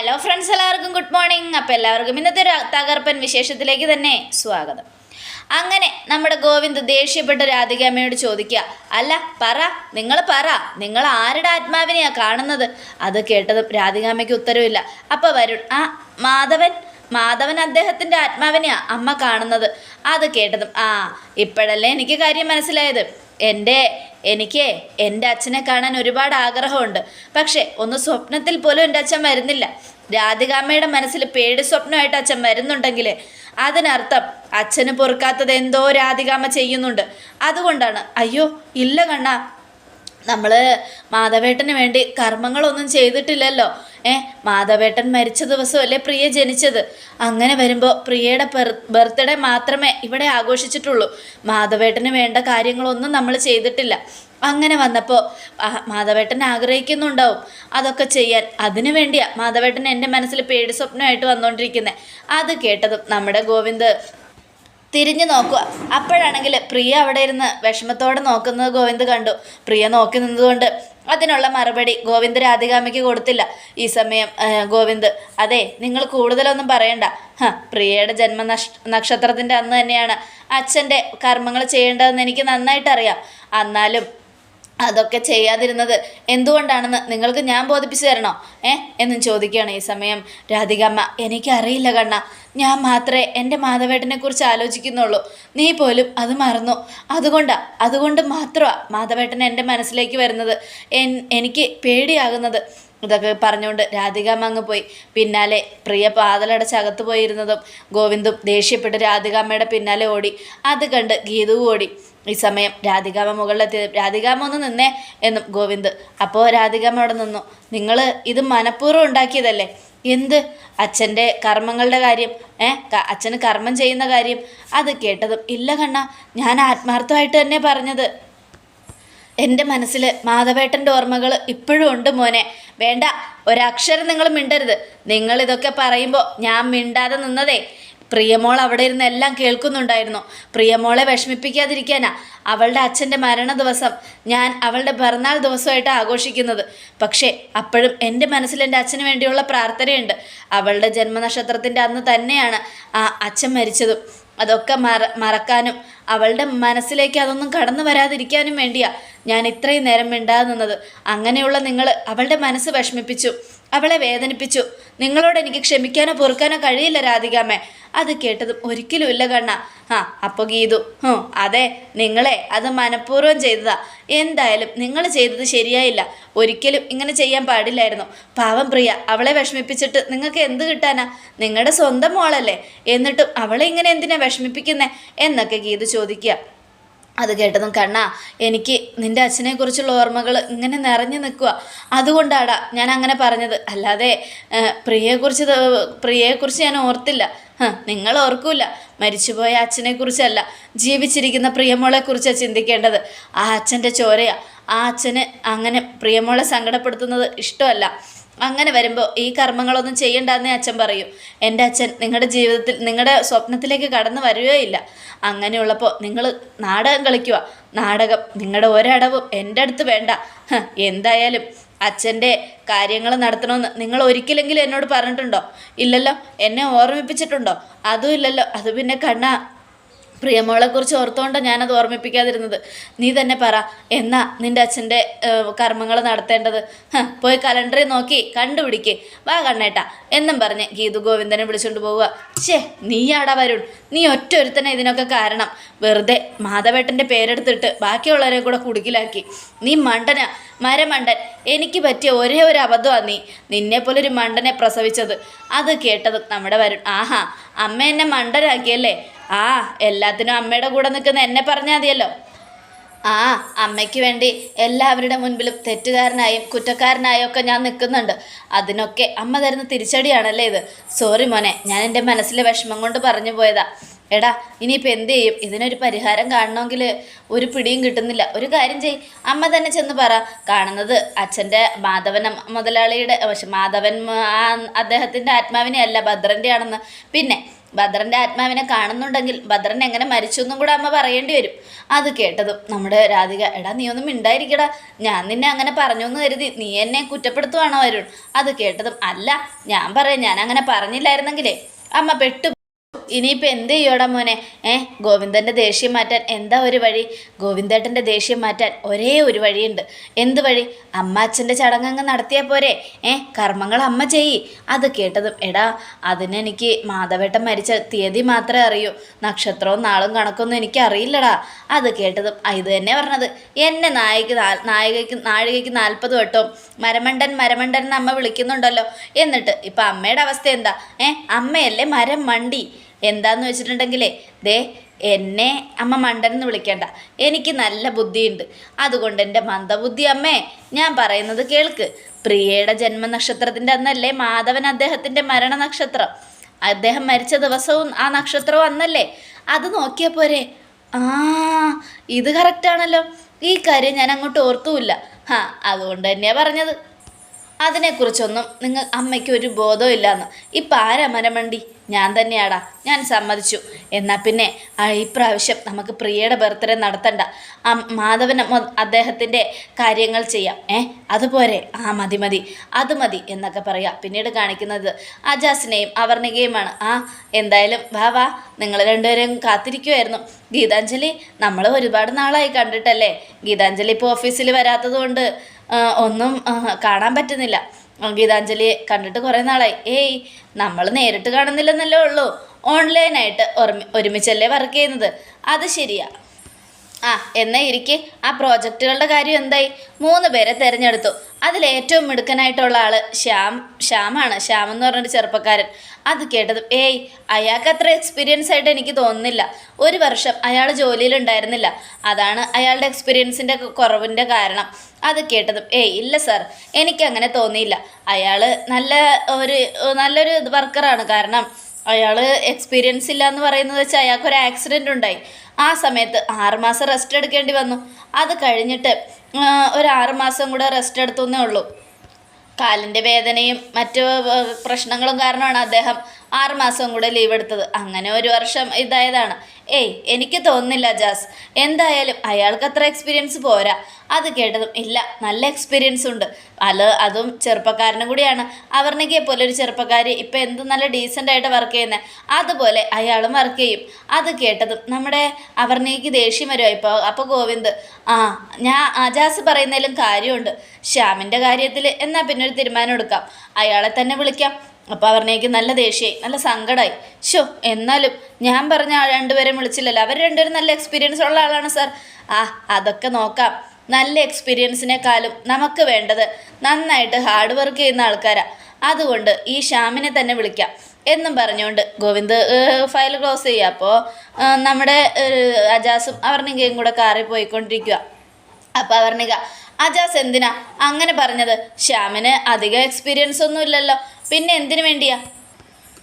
Hello friends എല്ലാവർക്കും good morning അപ്പോൾ എല്ലാവർക്കും ഇന്നത്തെ ഒരു തകർപ്പൻ വിശേഷത്തിലേക്ക് തന്നെ സ്വാഗതം. അങ്ങനെ നമ്മുടെ ഗോവിന്ദ് ദേഷ്യപ്പെട്ട രാധികാമ്മയോട് ചോദിക്കുക അല്ല പറ നിങ്ങൾ പറ നിങ്ങൾ ആരുടെ ആത്മാവിനെയാണ് കാണുന്നത്? അത് കേട്ടതും രാധികാമ്മയ്ക്ക് ഉത്തരവില്ല. അപ്പോൾ വരുൺ ആ മാധവൻ മാധവൻ അദ്ദേഹത്തിന്റെ ആത്മാവിനെയാ അമ്മ കാണുന്നത്. അത് കേട്ടതും ആ ഇപ്പോഴല്ലേ എനിക്ക് കാര്യം മനസ്സിലായത്? എന്റെ എനിക്ക് എന്റെ അച്ഛനെ കാണാൻ ഒരുപാട് ആഗ്രഹമുണ്ട്. പക്ഷേ ഒന്ന് സ്വപ്നത്തിൽ പോലും എന്റെ അച്ഛൻ വരുന്നില്ല. രാധികാമ്മയുടെ മനസ്സിൽ പേടി സ്വപ്നമായിട്ട് അച്ഛൻ വരുന്നുണ്ടെങ്കിൽ അതിനർത്ഥം അച്ഛന് പൊറുക്കാത്തത് എന്തോ രാധികാമ്മ ചെയ്യുന്നുണ്ട്. അതുകൊണ്ടാണ്. അയ്യോ ഇല്ല കണ്ണാ നമ്മൾ മാധവേട്ടന് വേണ്ടി കർമ്മങ്ങളൊന്നും ചെയ്തിട്ടില്ലല്ലോ. ഏ മാധവേട്ടൻ മരിച്ച ദിവസമല്ലേ പ്രിയ ജനിച്ചത്? അങ്ങനെ വരുമ്പോൾ പ്രിയയുടെ ബർത്ത്ഡേ മാത്രമേ ഇവിടെ ആഘോഷിച്ചിട്ടുള്ളൂ. മാധവേട്ടന് വേണ്ട കാര്യങ്ങളൊന്നും നമ്മൾ ചെയ്തിട്ടില്ല. അങ്ങനെ വന്നപ്പോൾ മാധവേട്ടൻ ആഗ്രഹിക്കുന്നുണ്ടാവും. അതൊക്കെ ചെയ്യാൻ. അതിനു വേണ്ടിയാണ് മാധവേട്ടൻ എന്റെ മനസ്സിൽ പേടി സ്വപ്നമായിട്ട് വന്നുകൊണ്ടിരിക്കുന്നത് അത് കേട്ടതും നമ്മുടെ ഗോവിന്ദ് തിരിഞ്ഞു നോക്കുക. അപ്പോഴാണെങ്കിൽ പ്രിയ അവിടെ ഇരുന്ന് വിഷമത്തോടെ നോക്കുന്നത് ഗോവിന്ദ് കണ്ടു. പ്രിയ നോക്കി നിന്നതുകൊണ്ട് അതിനുള്ള മറുപടി ഗോവിന്ദ് രാധികാമയ്ക്ക് കൊടുത്തില്ല. ഈ സമയം ഗോവിന്ദ് അതെ നിങ്ങൾ കൂടുതലൊന്നും പറയണ്ട. ഹ പ്രിയയുടെ ജന്മ നക്ഷത്രത്തിന്റെ അന്ന് തന്നെയാണ് അച്ഛന്റെ കർമ്മങ്ങൾ ചെയ്യേണ്ടതെന്ന് എനിക്ക് നന്നായിട്ടറിയാം. എന്നാലും അതൊക്കെ ചെയ്യാതിരുന്നത്. എന്തുകൊണ്ടാണെന്ന് നിങ്ങൾക്ക് ഞാൻ ബോധിപ്പിച്ചു തരണോ? ഏ? എന്നും ചോദിക്കുകയാണ് ഈ സമയം. രാധികമ്മ എനിക്കറിയില്ല കണ്ണ. ഞാൻ മാത്രമേ എന്റെ മാധവേട്ടനെ കുറിച്ച് ആലോചിക്കുന്നുള്ളൂ. നീ പോലും അത് മറന്നു. അതുകൊണ്ടാ അതുകൊണ്ട് മാത്രമാണ് മാധവേട്ടൻ എന്റെ മനസ്സിലേക്ക് വരുന്നത്. എനിക്ക് പേടിയാകുന്നത്. ഇതൊക്കെ പറഞ്ഞുകൊണ്ട് രാധികാമ്മ അങ്ങ് പോയി. പിന്നാലെ പ്രിയ പാതലടച്ച് അകത്ത് പോയിരുന്നതും ഗോവിന്ദും ദേഷ്യപ്പെട്ട് രാധികാമ്മയുടെ പിന്നാലെ ഓടി. അത് കണ്ട് ഗീതുവും ഓടി. ഈ സമയം രാധികാമ്മ മുകളിലെത്തി രാധികാമ്മ ഒന്ന് നിന്നേ എന്നും ഗോവിന്ദ്. അപ്പോൾ രാധികാമ്മ അവിടെ നിന്നു. നിങ്ങൾ ഇത് മനഃപൂർവം ഉണ്ടാക്കിയതല്ലേ? എന്ത്? അച്ഛന്റെ കർമ്മങ്ങളുടെ കാര്യം ഏ? അച്ഛന് കർമ്മം ചെയ്യുന്ന കാര്യം. അത് കേട്ടതും ഇല്ല കണ്ണ ഞാൻ ആത്മാർത്ഥമായിട്ട് തന്നെ പറഞ്ഞത്. എന്റെ മനസ്സിൽ മാധവേട്ടന്റെ ഓർമ്മകൾ ഇപ്പോഴും ഉണ്ട് മോനെ. വേണ്ട ഒരക്ഷരം നിങ്ങൾ മിണ്ടരുത്. നിങ്ങളിതൊക്കെ പറയുമ്പോൾ ഞാൻ മിണ്ടാതെ നിന്നതേ. പ്രിയമോൾ അവിടെ ഇരുന്ന് എല്ലാം കേൾക്കുന്നുണ്ടായിരുന്നു. പ്രിയമോളെ വിഷമിപ്പിക്കാതിരിക്കാനാ അവളുടെ അച്ഛന്റെ മരണ ദിവസം. ഞാൻ അവളുടെ പിറന്നാൾ ദിവസമായിട്ട് ആഘോഷിക്കുന്നത്. പക്ഷേ അപ്പോഴും എന്റെ മനസ്സിൽ എന്റെ അച്ഛന് വേണ്ടിയുള്ള പ്രാർത്ഥനയുണ്ട്. അവളുടെ ജന്മനക്ഷത്രത്തിന്റെ അന്ന് തന്നെയാണ് ആ അച്ഛൻ മരിച്ചതും. അതൊക്കെ മറ മറക്കാനും അവളുടെ മനസ്സിലേക്ക് അതൊന്നും കടന്നു വരാതിരിക്കാനും വേണ്ടിയാ ഞാൻ ഇത്രയും നേരം മിണ്ടാതെ നിന്നത്. അങ്ങനെയുള്ള നിങ്ങൾ അവളുടെ മനസ്സ് വിഷമിപ്പിച്ചു. അവളെ വേദനിപ്പിച്ചു. നിങ്ങളോട് എനിക്ക് ക്ഷമിക്കാനോ പൊറുക്കാനോ കഴിയില്ല രാധികാമ്മേ. അത് കേട്ടതും ഒരിക്കലും ഇല്ല കണ്ണ. ആ അപ്പോൾ ഗീതു. ഹോ അതെ നിങ്ങളെ അത് മനഃപൂർവം ചെയ്തതാ. എന്തായാലും നിങ്ങൾ ചെയ്തത് ശരിയായില്ല. ഒരിക്കലും ഇങ്ങനെ ചെയ്യാൻ പാടില്ലായിരുന്നു. പാവം പ്രിയ അവളെ വിഷമിപ്പിച്ചിട്ട് നിങ്ങൾക്ക് എന്ത് കിട്ടാനാ? നിങ്ങളുടെ സ്വന്തം മോളല്ലേ. എന്നിട്ടും അവളെ ഇങ്ങനെ എന്തിനാ വിഷമിപ്പിക്കുന്നേ? എന്നൊക്കെ ഗീതു ചോദിക്കുക. അത് കേട്ടതും കണ്ണാ എനിക്ക് നിന്റെ അച്ഛനെക്കുറിച്ചുള്ള ഓർമ്മകൾ ഇങ്ങനെ നിറഞ്ഞു നിൽക്കുക അതുകൊണ്ടാടാ ഞാൻ അങ്ങനെ പറഞ്ഞത്. അല്ലാതെ പ്രിയയെക്കുറിച്ച് പ്രിയയെക്കുറിച്ച് ഞാൻ ഓർത്തില്ല. നിങ്ങൾ ഓർക്കൂല മരിച്ചുപോയ അച്ഛനെക്കുറിച്ചല്ല ജീവിച്ചിരിക്കുന്ന പ്രിയമോളെക്കുറിച്ചാണ് ചിന്തിക്കേണ്ടത്. ആ അച്ഛന്റെ ചോരയാ. ആ അച്ഛന് അങ്ങനെ പ്രിയമോളെ സങ്കടപ്പെടുത്തുന്നത് ഇഷ്ടമല്ല. അങ്ങനെ വരുമ്പോൾ ഈ കർമ്മങ്ങളൊന്നും ചെയ്യണ്ടെന്നേ അച്ഛൻ പറയും. എന്റെ അച്ഛൻ നിങ്ങളുടെ ജീവിതത്തിൽ നിങ്ങളുടെ സ്വപ്നത്തിലേക്ക് കടന്നു വരികയില്ല. അങ്ങനെയുള്ളപ്പോൾ നിങ്ങൾ നാടകം കളിക്കുക. നാടകം നിങ്ങളുടെ ഒരടവും എന്റെ അടുത്ത് വേണ്ട. എന്തായാലും അച്ഛന്റെ കാര്യങ്ങൾ നടത്തണമെന്ന് നിങ്ങൾ ഒരിക്കലെങ്കിലും എന്നോട് പറഞ്ഞിട്ടുണ്ടോ? ഇല്ലല്ലോ എന്നെ ഓർമ്മിപ്പിച്ചിട്ടുണ്ടോ? അതും ഇല്ലല്ലോ അത് പിന്നെ കണ്ണ. പ്രിയമോളെക്കുറിച്ച് ഓർത്തുകൊണ്ടാണ് ഞാനത് ഓർമ്മിപ്പിക്കാതിരുന്നത്. നീ തന്നെ പറ എന്നാ നിന്റെ അച്ഛന്റെ കർമ്മങ്ങൾ നടത്തേണ്ടത്? പോയി കലണ്ടറിൽ നോക്കി കണ്ടുപിടിക്ക്. വാ കണ്ണേട്ട എന്നും പറഞ്ഞ് ഗീതു ഗോവിന്ദനെ വിളിച്ചുകൊണ്ട് പോവുക. ഛേ നീയാടാ വരുൺ നീ ഒറ്റ ഒരുത്തനെ ഇതിനൊക്കെ കാരണം. വെറുതെ മാധവേട്ടന്റെ പേരെടുത്തിട്ട് ബാക്കിയുള്ളവരെ കൂടെ കുടുക്കിലാക്കി. നീ മണ്ടന മരമണ്ടൻ. എനിക്ക് പറ്റിയ ഒരേ ഒരു അബദ്ധമാണ് നീ. നിന്നെപ്പോലെ ഒരു മണ്ടനെ പ്രസവിച്ചത്. അത് കേട്ടത് നമ്മുടെ വരുൺ. ആഹാ അമ്മ എന്നെ മണ്ടനാക്കിയല്ലേ? ആ എല്ലാത്തിനും അമ്മയുടെ കൂടെ നിൽക്കുന്ന എന്നെ പറഞ്ഞാൽ മതിയല്ലോ. ആ അമ്മയ്ക്ക് വേണ്ടി എല്ലാവരുടെ മുൻപിലും തെറ്റുകാരനായും കുറ്റക്കാരനായും ഒക്കെ ഞാൻ നിൽക്കുന്നുണ്ട്. അതിനൊക്കെ അമ്മ തരുന്ന തിരിച്ചടിയാണല്ലേ ഇത്? സോറി മോനെ ഞാൻ എന്റെ മനസ്സിലെ വിഷമം കൊണ്ട് പറഞ്ഞു പോയതാ. എടാ ഇനിയിപ്പോൾ എന്ത് ചെയ്യും? ഇതിനൊരു പരിഹാരം കാണണമെങ്കിൽ ഒരു പിടിയും കിട്ടുന്നില്ല. ഒരു കാര്യം ചെയ് അമ്മ തന്നെ ചെന്ന് പറ. കാണുന്നത് അച്ഛന്റെ മാധവൻ മുതലാളിയുടെ മാധവൻ ആ അദ്ദേഹത്തിന്റെ ആത്മാവിനെ അല്ല ഭദ്രന്റെ ആണെന്ന് പിന്നെ ഭദ്രന്റെ ആത്മാവിനെ കാണുന്നുണ്ടെങ്കിൽ ഭദ്രൻ എങ്ങനെ മരിച്ചു എന്നും കൂടെ അമ്മ പറയേണ്ടി വരും. അത് കേട്ടതും നമ്മുടെ രാധിക എടാ നീ ഒന്നും മിണ്ടായിരിക്കടാ. ഞാൻ നിന്നെ അങ്ങനെ പറഞ്ഞു എന്ന് കരുതി നീ എന്നെ കുറ്റപ്പെടുത്തുവാണോ വരുൺ അത് കേട്ടതും അല്ല ഞാൻ പറയാം ഞാൻ അങ്ങനെ പറഞ്ഞില്ലായിരുന്നെങ്കിലേ. അമ്മ പെട്ടു ഇനിയിപ്പോൾ എന്ത് ചെയ്യോടാ മോനെ? ഏ ഗോവിന്ദന്റെ ദേഷ്യം മാറ്റാൻ എന്താ ഒരു വഴി? ഗോവിന്ദേട്ടന്റെ ദേഷ്യം മാറ്റാൻ ഒരേ ഒരു വഴിയുണ്ട്. എന്ത് വഴി? അമ്മ അച്ഛന്റെ ചടങ്ങങ്ങ് നടത്തിയാൽ പോരെ. ഏ കർമ്മങ്ങൾ അമ്മ ചെയ്യി. അത് കേട്ടതും എടാ അതിനെനിക്ക് മാധവേട്ടൻ മരിച്ച തീയതി മാത്രമേ അറിയൂ. നക്ഷത്രവും നാളും കണക്കൊന്നും എനിക്ക് അറിയില്ലടാ. അത് കേട്ടതും ഇത് തന്നെ പറഞ്ഞത്. എന്നെ നായിക നായികയ്ക്ക് നാഴികയ്ക്ക് നാൽപ്പത് വട്ടവും മരമണ്ടൻ മരമണ്ടൻ എന്ന് അമ്മ വിളിക്കുന്നുണ്ടല്ലോ. എന്നിട്ട് ഇപ്പം അമ്മയുടെ അവസ്ഥ എന്താ? ഏ അമ്മയല്ലേ മരം മണ്ടി? എന്താന്ന് വെച്ചിട്ടുണ്ടെങ്കിലേ ദേ എന്നെ അമ്മ മണ്ടൻ എന്ന് വിളിക്കണ്ട. എനിക്ക് നല്ല ബുദ്ധിയുണ്ട്. അതുകൊണ്ട് എന്റെ മന്ദബുദ്ധി അമ്മേ ഞാൻ പറയുന്നത് കേൾക്ക്. പ്രിയയുടെ ജന്മനക്ഷത്രത്തിന്റെ അന്നല്ലേ മാധവൻ അദ്ദേഹത്തിന്റെ മരണനക്ഷത്രം? അദ്ദേഹം മരിച്ച ദിവസവും ആ നക്ഷത്രവും അന്നല്ലേ? അത് നോക്കിയാൽ പോരെ. ആ ഇത് കറക്റ്റാണല്ലോ. ഈ കാര്യം ഞാൻ അങ്ങോട്ട് ഓർത്തുമില്ല. ഹാ അതുകൊണ്ട് തന്നെയാണ് പറഞ്ഞത്. അതിനെക്കുറിച്ചൊന്നും നിങ്ങൾ അമ്മയ്ക്ക് ഒരു ബോധവും ഇല്ലയെന്ന് ഇപ്പം ആരാ മരമണ്ടി ഞാൻ തന്നെയാടാ. ഞാൻ സമ്മതിച്ചു. എന്നാൽ പിന്നെ ഇപ്രാവശ്യം നമുക്ക് പ്രിയയുടെ ബർത്ത്ഡേ നടത്തണ്ട. ആ മാധവനെ അദ്ദേഹത്തിന്റെ കാര്യങ്ങൾ ചെയ്യാം. ഏ അതുപോലെ ആ മതി മതി. അത് മതി എന്നൊക്കെ പറയാം. പിന്നീട് കാണിക്കുന്നത് അജാസിനെയും അവർണികയുമാണ്. ആ എന്തായാലും വാ വാ. നിങ്ങൾ രണ്ടുപേരെയും കാത്തിരിക്കുമായിരുന്നു ഗീതാഞ്ജലി നമ്മൾ ഒരുപാട് നാളായി കണ്ടിട്ടല്ലേ? ഗീതാഞ്ജലി ഇപ്പോൾ ഓഫീസിൽ വരാത്തത് കൊണ്ട് ഒന്നും കാണാൻ പറ്റുന്നില്ല. ഗീതാഞ്ജലിയെ കണ്ടിട്ട് കുറേ നാളായി. ഏയ് നമ്മൾ നേരിട്ട് കാണുന്നില്ലെന്നല്ലേ ഉള്ളൂ. ഓൺലൈനായിട്ട് ഒരുമി ഒരുമിച്ചല്ലേ വർക്ക് ചെയ്യുന്നത്. അത് ശരിയാ. ആ എന്നാ ഇരിക്കെ. ആ പ്രോജക്റ്റുകളുടെ കാര്യം എന്തായി? മൂന്ന് പേരെ തിരഞ്ഞെടുത്തു. അതിൽ ഏറ്റവും മിടുക്കനായിട്ടുള്ള ആൾ ശ്യാം ശ്യാമാണ്. ശ്യാം എന്ന് പറഞ്ഞൊരു ചെറുപ്പക്കാരൻ. അത് കേട്ടതും ഏയ് അയാൾക്ക് അത്ര എക്സ്പീരിയൻസ് ആയിട്ട് എനിക്ക് തോന്നുന്നില്ല. ഒരു വർഷം അയാൾ ജോലിയിലുണ്ടായിരുന്നില്ല അതാണ് അയാളുടെ എക്സ്പീരിയൻസിന്റെ കുറവിന്റെ കാരണം. അത് കേട്ടതും ഏയ് ഇല്ല സാർ എനിക്കങ്ങനെ തോന്നിയില്ല. അയാൾ നല്ല ഒരു നല്ലൊരു വർക്കറാണ് കാരണം അയാൾ എക്സ്പീരിയൻസ് ഇല്ല എന്ന് പറയുന്നത് വെച്ചാൽ അയാൾക്ക് ഒരു ആക്സിഡന്റ് ഉണ്ടായി. ആ സമയത്ത് ആറുമാസം റെസ്റ്റ് എടുക്കേണ്ടി വന്നു. അത് കഴിഞ്ഞിട്ട് ഒരു ആറുമാസം കൂടെ റെസ്റ്റ് എടുത്തു എന്നേ ഉള്ളൂ. കാലിന്റെ വേദനയും മറ്റു പ്രശ്നങ്ങളും കാരണമാണ് അദ്ദേഹം ആറ് മാസം കൂടെ ലീവ് എടുത്തത്. അങ്ങനെ ഒരു വർഷം ഇതായതാണ്. ഏയ് എനിക്ക് തോന്നുന്നില്ല ജാസ്. എന്തായാലും അയാൾക്ക് അത്ര എക്സ്പീരിയൻസ് പോരാ. അത് കേട്ടതും ഇല്ല നല്ല എക്സ്പീരിയൻസ് ഉണ്ട്. അത് അതും ചെറുപ്പക്കാരനും കൂടിയാണ്. അവർണികയെ പോലെ ഒരു ചെറുപ്പക്കാരി ഇപ്പം എന്ത് നല്ല ഡീസന്റായിട്ട് വർക്ക് ചെയ്യുന്നത് അതുപോലെ അയാളും വർക്ക് ചെയ്യും. അത് കേട്ടതും നമ്മുടെ അവർണികയ്ക്ക് ദേഷ്യം വരുമോ ഇപ്പോൾ അപ്പോൾ ഗോവിന്ദ് ആ ഞാൻ ആജാസ് പറയുന്നതിലും കാര്യമുണ്ട്. ശ്യാമിന്റെ കാര്യത്തിൽ എന്നാൽ പിന്നെ ഒരു തീരുമാനം എടുക്കാം. അയാളെ തന്നെ വിളിക്കാം. അപ്പോൾ അവർണയ്ക്ക് നല്ല ദേഷ്യമായി നല്ല സങ്കടമായി ഷോ എന്നാലും ഞാൻ പറഞ്ഞ ആ രണ്ടുപേരെയും വിളിച്ചില്ലല്ലോ. അവർ രണ്ടുപേരും നല്ല എക്സ്പീരിയൻസ് ഉള്ള ആളാണ് സാർ ആ അതൊക്കെ നോക്കാം. നല്ല എക്സ്പീരിയൻസിനേക്കാളും നമുക്ക് വേണ്ടത് നന്നായിട്ട് ഹാർഡ് വർക്ക് ചെയ്യുന്ന ആൾക്കാരാണ് അതുകൊണ്ട് ഈ ശ്യാമിനെ തന്നെ വിളിക്കാം. എന്നും പറഞ്ഞുകൊണ്ട് ഗോവിന്ദ് ഫയൽ ക്ലോസ് ചെയ്യുക അപ്പോൾ നമ്മുടെ അജാസും അവർണികയും കൂടെ കാറിൽ പോയിക്കൊണ്ടിരിക്കുക അപ്പോൾ അവർണിക അജാസ് എന്തിനാ അങ്ങനെ പറഞ്ഞത്? ശ്യാമിന് അധികം എക്സ്പീരിയൻസ് ഒന്നും ഇല്ലല്ലോ. പിന്നെ എന്തിനു വേണ്ടിയാ?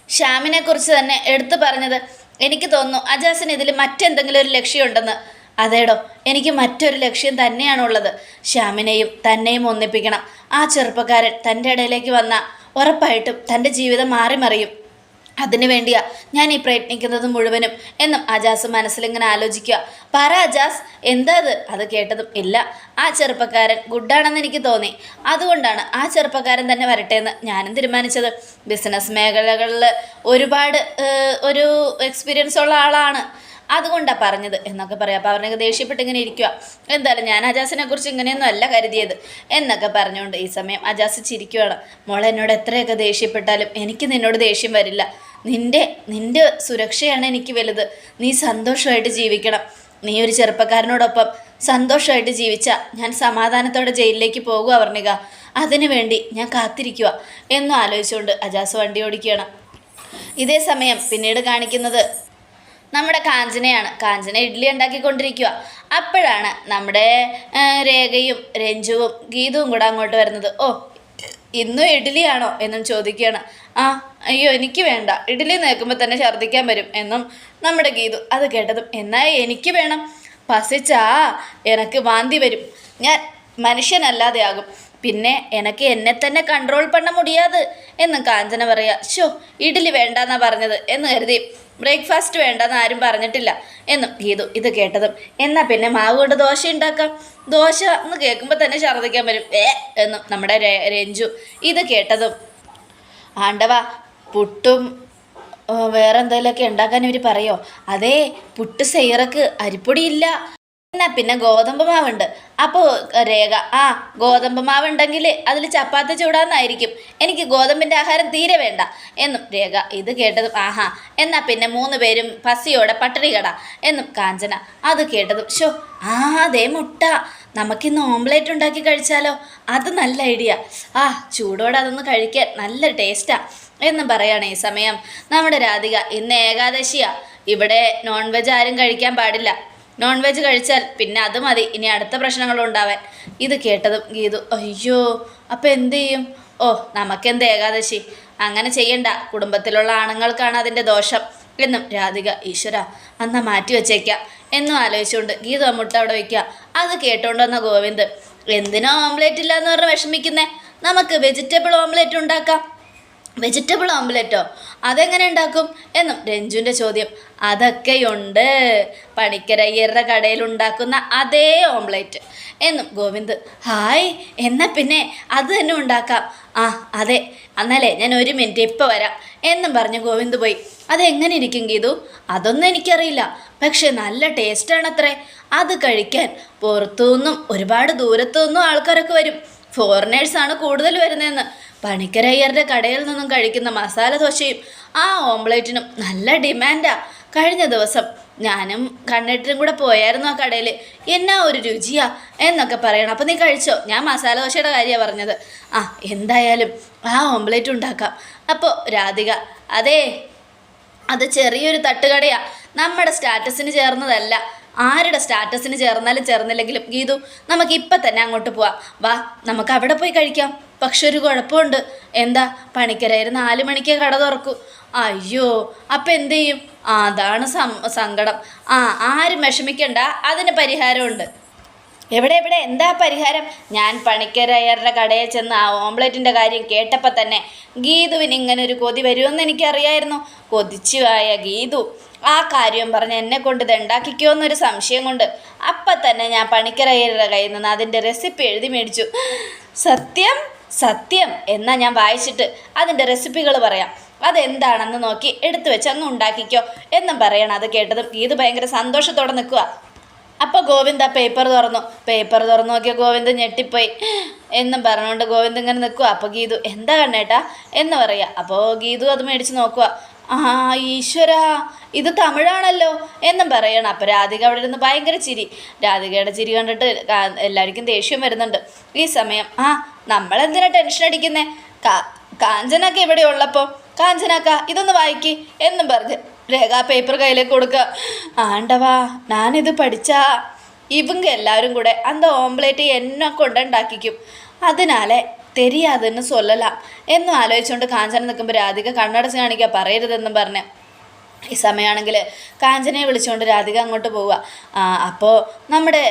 ശ്യാമിനെ കുറിച്ച് തന്നെ എടുത്തു പറഞ്ഞത് എനിക്ക് തോന്നുന്നു അജാസിന് ഇതിൽ മറ്റെന്തെങ്കിലും ഒരു ലക്ഷ്യമുണ്ടെന്ന്. അതേടോ എനിക്ക് മറ്റൊരു ലക്ഷ്യം തന്നെയാണുള്ളത്. ശ്യാമിനെയും തന്നെയും ഒന്നിപ്പിക്കണം. ആ ചെറുപ്പക്കാരൻ തന്റെ ഇടയിലേക്ക് വന്ന ഉറപ്പായിട്ടും തന്റെ ജീവിതം മാറി മറിയും അതിനു വേണ്ടിയാ ഞാൻ ഈ പ്രയത്നിക്കുന്നത് മുഴുവനും എന്നും അജാസ് മനസ്സിലിങ്ങനെ ആലോചിക്കുക. പറ അജാസ് എന്താ അത്? അത് കേട്ടതും ഇല്ല. ആ ചെറുപ്പക്കാരൻ ഗുഡാണെന്ന് എനിക്ക് തോന്നി. അതുകൊണ്ടാണ് ആ ചെറുപ്പക്കാരൻ തന്നെ വരട്ടെ എന്ന് ഞാനും തീരുമാനിച്ചത്. ബിസിനസ് മേഖലകളിൽ ഒരുപാട് ഒരു എക്സ്പീരിയൻസ് ഉള്ള ആളാണ്. അതുകൊണ്ടാണ് പറഞ്ഞത് എന്നൊക്കെ പറയാം. അപ്പോൾ അവരെ ദേഷ്യപ്പെട്ട് ഇങ്ങനെ ഇരിക്കുക എന്തായാലും ഞാൻ അജാസിനെ കുറിച്ച് ഇങ്ങനെയൊന്നും അല്ല കരുതിയത് എന്നൊക്കെ പറഞ്ഞുകൊണ്ട് ഈ സമയം അജാസ് ചിരിക്കുകയാണ് മോളെ എന്നോട് എത്രയൊക്കെ ദേഷ്യപ്പെട്ടാലും എനിക്ക് നിന്നോട് ദേഷ്യം വരില്ല. നിന്റെ നിന്റെ സുരക്ഷയാണ് എനിക്ക് വലുത്. നീ സന്തോഷമായിട്ട് ജീവിക്കണം. നീ ഒരു ചെറുപ്പക്കാരനോടൊപ്പം സന്തോഷമായിട്ട് ജീവിച്ച ഞാൻ സമാധാനത്തോടെ ജയിലിലേക്ക് പോകുക വർണിക. അതിനു വേണ്ടി ഞാൻ കാത്തിരിക്കുക എന്നും ആലോചിച്ചുകൊണ്ട് അജാസ് വണ്ടി ഓടിക്കുകയാണ്. ഇതേ സമയം പിന്നീട് കാണിക്കുന്നത് നമ്മുടെ കാഞ്ചനയാണ്. കാഞ്ചന ഇഡ്ഡലി ഉണ്ടാക്കിക്കൊണ്ടിരിക്കുക അപ്പോഴാണ് നമ്മുടെ രേഖയും രഞ്ജുവും ഗീതവും കൂടെ അങ്ങോട്ട് വരുന്നത്. ഓ ഇന്നും ഇഡ്ഡലിയാണോ എന്നും ചോദിക്കുകയാണ്. ആ അയ്യോ എനിക്ക് വേണ്ട. ഇഡ്ഡലി നിൽക്കുമ്പോൾ തന്നെ ഛർദ്ദിക്കാൻ വരും എന്നും നമ്മുടെ ഗീതു അത് കേട്ടതും എന്നാൽ എനിക്ക് വേണം. പസിച്ചാ എനക്ക് വാന്തി വരും. ഞാൻ മനുഷ്യനല്ലാതെ ആകും പിന്നെ എനക്ക് എന്നെ തന്നെ കൺട്രോൾ പണ്ണ മുടിയാത് എന്ന് കാഞ്ചന പറയാ. ഷോ ഇഡ്ഡലി വേണ്ടെന്നാ പറഞ്ഞത് എന്ന് കരുതി. ബ്രേക്ക്ഫാസ്റ്റ് വേണ്ടെന്ന് ആരും പറഞ്ഞിട്ടില്ല എന്നും ഗീതു ഇത് കേട്ടതും. എന്നാ പിന്നെ മാവ് കൊണ്ട് ദോശ ഉണ്ടാക്കാം ദോശ എന്ന് കേൾക്കുമ്പോൾ തന്നെ ഛർദ്ദിക്കാൻ വരും. ഏ എന്നും നമ്മുടെ രഞ്ജു ഇത് കേട്ടതും. ആണ്ടവ പുട്ടും വേറെ എന്തെങ്കിലുമൊക്കെ ഉണ്ടാക്കാൻ ഇവർ പറയോ? അതേ പുട്ട് സെയറക്ക് അരിപ്പൊടി ഇല്ല. എന്നാ പിന്നെ ഗോതമ്പ് മാവുണ്ട്. അപ്പോൾ രേഖ ആ ഗോതമ്പ് മാവുണ്ടെങ്കിൽ അതിൽ ചപ്പാത്തി ചൂടാന്നായിരിക്കും. എനിക്ക് ഗോതമ്പിന്റെ ആഹാരം തീരെ വേണ്ട. എന്നും രേഖ ഇത് കേട്ടതും ആഹാ എന്നാ പിന്നെ മൂന്ന് പേരും പസിയോടെ പട്ടിണി കട. എന്നും കാഞ്ചന അത് കേട്ടതും ഷോ ആ അതേ മുട്ട. നമുക്കിന്ന് ഓംലേറ്റ് ഉണ്ടാക്കി കഴിച്ചാലോ? അത് നല്ല ഐഡിയ. ആ ചൂടോടെ അതൊന്ന് കഴിക്കാൻ നല്ല ടേസ്റ്റാ. എന്നും പറയാണ് ഈ സമയം. നമ്മുടെ രാധിക ഇന്ന് ഏകാദശിയാ. ഇവിടെ നോൺ വെജ് ആരും കഴിക്കാൻ പാടില്ല. നോൺ വെജ് കഴിച്ചാൽ പിന്നെ അത് മതി. ഇനി അടുത്ത പ്രശ്നങ്ങളുണ്ടാവാൻ ഇത് കേട്ടതും ഗീതു അയ്യോ അപ്പം എന്ത് ചെയ്യും? ഓ നമുക്കെന്ത് ഏകാദശി? അങ്ങനെ ചെയ്യണ്ട. കുടുംബത്തിലുള്ള ആണുങ്ങൾക്കാണ് അതിന്റെ ദോഷം. എന്നും രാധിക ഈശ്വര അന്നാ മാറ്റി വെച്ചേക്കാം. എന്നും ആലോചിച്ചുകൊണ്ട് ഗീതു മുട്ട അവിടെ വയ്ക്കുക അത് കേട്ടോണ്ട് വന്ന ഗോവിന്ദ് എന്തിനാ ഓംലേറ്റ് ഇല്ല എന്ന് പറഞ്ഞ് വിഷമിക്കുന്നേ? നമുക്ക് വെജിറ്റബിൾ ഓംലേറ്റ് ഉണ്ടാക്കാം. വെജിറ്റബിൾ ഓംലെറ്റോ അതെങ്ങനെ ഉണ്ടാക്കും എന്നും രഞ്ജുവിന്റെ ചോദ്യം. അതൊക്കെയുണ്ട്. പണിക്കരയ്യരുടെ കടയിൽ ഉണ്ടാക്കുന്ന അതേ ഓംലെറ്റ് എന്നും ഗോവിന്ദ്. ഹായ് എന്നാൽ പിന്നെ അത് തന്നെ ഉണ്ടാക്കാം. ആ അതെ എന്നാലേ ഞാൻ ഒരു മിനിറ്റ് ഇപ്പോൾ വരാം എന്നും പറഞ്ഞ് ഗോവിന്ദ് പോയി. അതെങ്ങനെ ഇരിക്കും ഗീതു? അതൊന്നും എനിക്കറിയില്ല. പക്ഷെ നല്ല ടേസ്റ്റാണത്രേ. അത് കഴിക്കാൻ പുറത്തുനിന്നും ഒരുപാട് ദൂരത്തു നിന്നും ആൾക്കാരൊക്കെ വരും. ഫോറിനേഴ്സാണ് കൂടുതൽ വരുന്നതെന്ന്. പണിക്കരയ്യരുടെ കടയിൽ നിന്നും കഴിക്കുന്ന മസാല ദോശയും ആ ഓംപ്ലേറ്റിനും നല്ല ഡിമാൻഡാ. കഴിഞ്ഞ ദിവസം ഞാനും കണ്ണെട്ടിനും കൂടെ പോയായിരുന്നു ആ കടയിൽ എന്നാ ഒരു രുചിയാ എന്നൊക്കെ പറയണം. അപ്പം നീ കഴിച്ചോ? ഞാൻ മസാല ദോശയുടെ കാര്യമാണ് പറഞ്ഞത്. ആ എന്തായാലും ആ ഓംപ്ലേറ്റ് ഉണ്ടാക്കാം. അപ്പോൾ രാധിക അതേ അത് ചെറിയൊരു തട്ടുകടയാ. നമ്മുടെ സ്റ്റാറ്റസിന് ചേർന്നതല്ല. ആരുടെ സ്റ്റാറ്റസിന് ചേർന്നാലും ചേർന്നില്ലെങ്കിലും ഗീതു നമുക്ക് ഇപ്പം തന്നെ അങ്ങോട്ട് പോവാം. വാ നമുക്ക് അവിടെ പോയി കഴിക്കാം. പക്ഷെ ഒരു കുഴപ്പമുണ്ട്. എന്താ പണിക്കരായിരുന്നു നാല് മണിക്ക് കട തുറക്കൂ. അയ്യോ അപ്പം എന്ത് ചെയ്യും? അതാണ് സങ്കടം. ആ ആരും വിഷമിക്കണ്ട. അതിന് പരിഹാരമുണ്ട്. എവിടെ എവിടെ? എന്താ പരിഹാരം? ഞാൻ പണിക്കരയരുടെ കടയിൽ ചെന്ന് ആ ഓംലെറ്റിന്റെ കാര്യം കേട്ടപ്പോൾ തന്നെ ഗീതുവിന് ഇങ്ങനെ ഒരു കൊതി വരുമെന്ന് എനിക്കറിയായിരുന്നു. കൊതിച്ചു ആയ ഗീതു. ആ കാര്യം പറഞ്ഞ് എന്നെ കൊണ്ട് ഇത് ഉണ്ടാക്കിക്കോ എന്നൊരു സംശയം കൊണ്ട് അപ്പം തന്നെ ഞാൻ പണിക്കരയരുടെ കയ്യിൽ നിന്ന് അതിന്റെ റെസിപ്പി എഴുതി മേടിച്ചു. സത്യം? സത്യം. എന്നാ ഞാൻ വായിച്ചിട്ട് അതിന്റെ റെസിപ്പികൾ പറയാം. അതെന്താണെന്ന് നോക്കി എടുത്തു വെച്ച് അങ്ങ് ഉണ്ടാക്കിക്കോ എന്നും പറയണം. അത് കേട്ടതും ഗീതു ഭയങ്കര സന്തോഷത്തോടെ നിൽക്കുക. അപ്പോൾ ഗോവിന്ദ് ആ പേപ്പർ തുറന്നു. പേപ്പർ തുറന്നു നോക്കിയ ഗോവിന്ദ് ഞെട്ടിപ്പോയി. എന്നും പറഞ്ഞുകൊണ്ട് ഗോവിന്ദ് ഇങ്ങനെ നിൽക്കുക അപ്പോൾ ഗീതു എന്താ കണ്ണേട്ടാ? എന്ന് പറയുക അപ്പോൾ ഗീതു അത് മേടിച്ച് നോക്കുക ആ ഈശ്വര ഇത് തമിഴാണല്ലോ? എന്നും പറയണം. അപ്പോൾ രാധിക അവിടെ ഇരുന്ന് ഭയങ്കര ചിരി. രാധികയുടെ ചിരി കണ്ടിട്ട് എല്ലാവർക്കും ദേഷ്യം വരുന്നുണ്ട്. ഈ സമയം ആ നമ്മളെന്തിനാ ടെൻഷൻ അടിക്കുന്നേ? കാ കാഞ്ചനൊക്കെ ഇവിടെ ഉള്ളപ്പോൾ കാഞ്ചനാക്ക ഇതൊന്ന് വായിക്കി എന്നും പറഞ്ഞ് രേഖ പേപ്പർ കയ്യിലേക്ക് കൊടുക്കുക ആണ്ടവാ ഞാനിത് പഠിച്ചാ. ഇവങ്ക എല്ലാവരും കൂടെ അന്ത ഓംപ്ലേറ്റ് എന്നെ കൊണ്ടുണ്ടാക്കിക്കും. അതിനാലെ തെരിയാതെന്ന് സൊല്ലലാം. എന്നും ആലോചിച്ചുകൊണ്ട് കാഞ്ചന നിൽക്കുമ്പോൾ രാധിക കണ്ണടച്ച് കാണിക്കുക പറയരുതെന്നും പറഞ്ഞ്. ഈ സമയമാണെങ്കിൽ കാഞ്ചനയെ വിളിച്ചുകൊണ്ട് രാധിക അങ്ങോട്ട് പോവുക. അപ്പോൾ നമ്മുടെ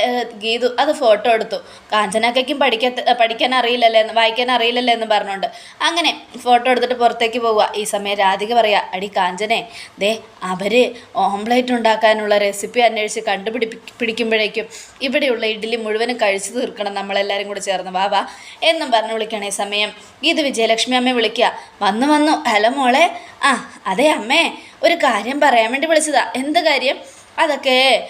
ഗീതു അത് ഫോട്ടോ എടുത്തു. കാഞ്ചനക്കും പഠിക്ക പഠിക്കാൻ അറിയില്ലല്ലേ എന്ന് വായിക്കാൻ അറിയില്ലല്ലേ എന്ന് പറഞ്ഞുകൊണ്ട് അങ്ങനെ ഫോട്ടോ എടുത്തിട്ട് പുറത്തേക്ക് പോവുക. ഈ സമയം രാധിക പറയുക അടി കാഞ്ചനെ ദേ അവർ ഓംപ്ലേറ്റ് ഉണ്ടാക്കാനുള്ള റെസിപ്പി അന്വേഷിച്ച് കണ്ടുപിടിപ്പി പിടിക്കുമ്പോഴേക്കും ഇവിടെയുള്ള ഇഡ്ഡലി മുഴുവനും കഴിച്ചു തീർക്കണം നമ്മളെല്ലാവരും കൂടെ ചേർന്ന്. വാ വാ എന്നും പറഞ്ഞ് വിളിക്കണേ സമയം. ഗീതു വിജയലക്ഷ്മി അമ്മയെ വിളിക്കുക വന്നു വന്നു. ഹലോ മോളെ. ആ അതെ അമ്മേ. ഒരു കാര്യം പറയാൻ വേണ്ടി വിളിച്ചതാ. എന്ത് കാര്യം? അതൊക്കെ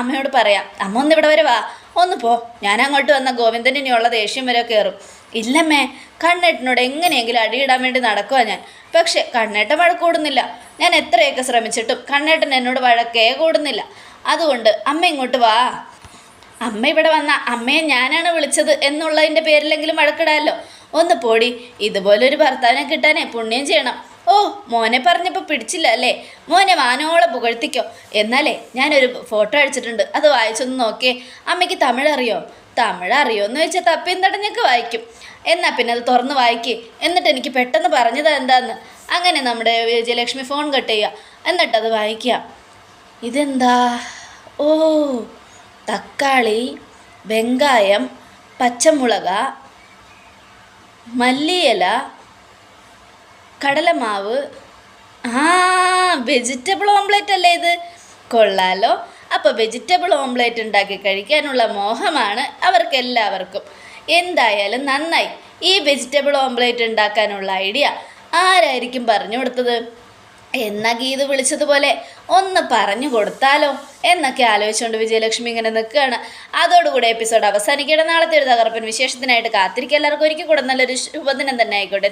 അമ്മയോട് പറയാം. അമ്മ ഒന്ന് ഇവിടെ വരെ വാ ഒന്ന് പോ. ഞാൻ അങ്ങോട്ട് വന്ന ഗോവിന്ദൻ ഇനിയുള്ള ദേഷ്യം വരെ കയറും ഇല്ലമ്മേ കണ്ണേട്ടനോട് എങ്ങനെയെങ്കിലും അടിയിടാൻ വേണ്ടി നടക്കുക ഞാൻ. പക്ഷേ കണ്ണേട്ടൻ വഴക്ക് കൂടുന്നില്ല. ഞാൻ എത്രയൊക്കെ ശ്രമിച്ചിട്ടും കണ്ണേട്ടൻ എന്നോട് വഴക്കേ കൂടുന്നില്ല. അതുകൊണ്ട് അമ്മ ഇങ്ങോട്ട് വാ. അമ്മ ഇവിടെ വന്ന അമ്മയെ ഞാനാണ് വിളിച്ചത് എന്നുള്ളതിന്റെ പേരിലെങ്കിലും വഴക്കിടാമല്ലോ ഒന്ന് പോടി. ഇതുപോലൊരു ഭർത്താവിനെ കിട്ടാനേ പുണ്യം ചെയ്യണം. ഓ മോനെ പറഞ്ഞപ്പോൾ പിടിച്ചില്ല അല്ലേ? മോനെ വാനോളം പുകഴ്ത്തിക്കോ. എന്നാലേ ഞാനൊരു ഫോട്ടോ അടിച്ചിട്ടുണ്ട്. അത് വായിച്ചൊന്ന് നോക്കിയേ. അമ്മയ്ക്ക് തമിഴ് അറിയോ തമിഴ് അറിയോ എന്ന് വെച്ചാൽ തപ്പിയും തടഞ്ഞൊക്കെ വായിക്കും. എന്നാൽ പിന്നെ അത് തുറന്ന് വായിക്കേ. എന്നിട്ട് എനിക്ക് പെട്ടെന്ന് പറഞ്ഞത് എന്താന്ന്. അങ്ങനെ നമ്മുടെ വിജയലക്ഷ്മി ഫോൺ കട്ട് ചെയ്യുക എന്നിട്ടത് വായിക്കുക ഇതെന്താ? ഓ തക്കാളി വെങ്കായം പച്ചമുളക മല്ലിയില കടലമാവ്. ആ വെജിറ്റബിൾ ഓംലെറ്റ് അല്ലേ ഇത്? കൊള്ളാലോ. അപ്പോൾ വെജിറ്റബിൾ ഓംലെറ്റ് ഉണ്ടാക്കി കഴിക്കാനുള്ള മോഹമാണ് അവർക്കെല്ലാവർക്കും. എന്തായാലും നന്നായി. ഈ വെജിറ്റബിൾ ഓംലെറ്റ് ഉണ്ടാക്കാനുള്ള ഐഡിയ ആരായിരിക്കും പറഞ്ഞു കൊടുത്തത്? എന്നാ ഗീത് വിളിച്ചതുപോലെ ഒന്ന് പറഞ്ഞു കൊടുത്താലോ? എന്നൊക്കെ ആലോചിച്ചുകൊണ്ട് വിജയലക്ഷ്മി ഇങ്ങനെ നിൽക്കുകയാണ്. അതോടുകൂടി എപ്പിസോഡ് അവസാനിക്കണം നാളത്തെ ഒരു തകർപ്പൻ വിശേഷത്തിനായിട്ട് കാത്തിരിക്കുക. എല്ലാവർക്കും ഒരിക്കൽ കൂടെ നല്ലൊരു ശുഭദിനം തന്നെ ആയിക്കോട്ടെ.